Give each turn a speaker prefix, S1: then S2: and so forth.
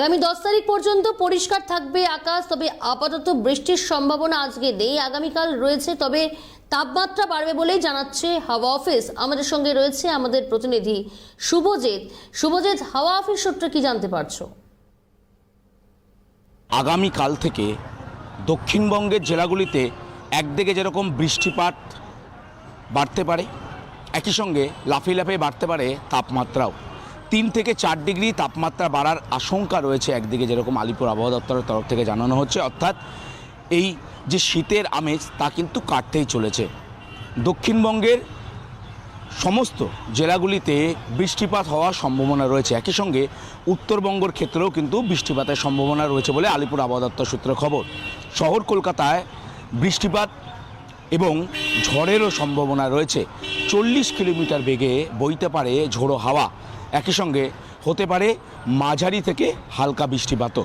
S1: আগামী দশ তারিখ পর্যন্ত পরিষ্কার থাকবে আকাশ, তবে আপাতত বৃষ্টির সম্ভাবনা আজকে নেই। আগামীকাল রয়েছে, তবে তাপমাত্রা বাড়বে বলেই জানাচ্ছে হাওয়া অফিস। আমাদের সঙ্গে রয়েছে আমাদের প্রতিনিধি শুভজিৎ। শুভজিৎ, হাওয়া অফিস সূত্রে কি জানতে পারছ?
S2: আগামীকাল থেকে দক্ষিণবঙ্গের জেলাগুলিতে একদিকে যেরকম বৃষ্টিপাত বাড়তে পারে, একই সঙ্গে লাফিয়ে লাফিয়ে বাড়তে পারে তাপমাত্রাও। তিন থেকে চার ডিগ্রি তাপমাত্রা বাড়ার আশঙ্কা রয়েছে একদিকে, যেরকম আলিপুর আবহাওয়া দপ্তরের তরফ থেকে জানানো হচ্ছে। অর্থাৎ এই যে শীতের আমেজ, তা কিন্তু কাটতেই চলেছে। দক্ষিণবঙ্গের সমস্ত জেলাগুলিতে বৃষ্টিপাত হওয়ার সম্ভাবনা রয়েছে। একই সঙ্গে উত্তরবঙ্গের ক্ষেত্রেও কিন্তু বৃষ্টিপাতের সম্ভাবনা রয়েছে বলে আলিপুর আবহাওয়া দপ্তর সূত্রে খবর। শহর কলকাতায় বৃষ্টিপাত এবং ঝড়েরও সম্ভাবনা রয়েছে। চল্লিশ কিলোমিটার বেগে বইতে পারে ঝোড়ো হাওয়া। একই সঙ্গে হতে পারে মাঝারি থেকে হালকা বৃষ্টিপাতও।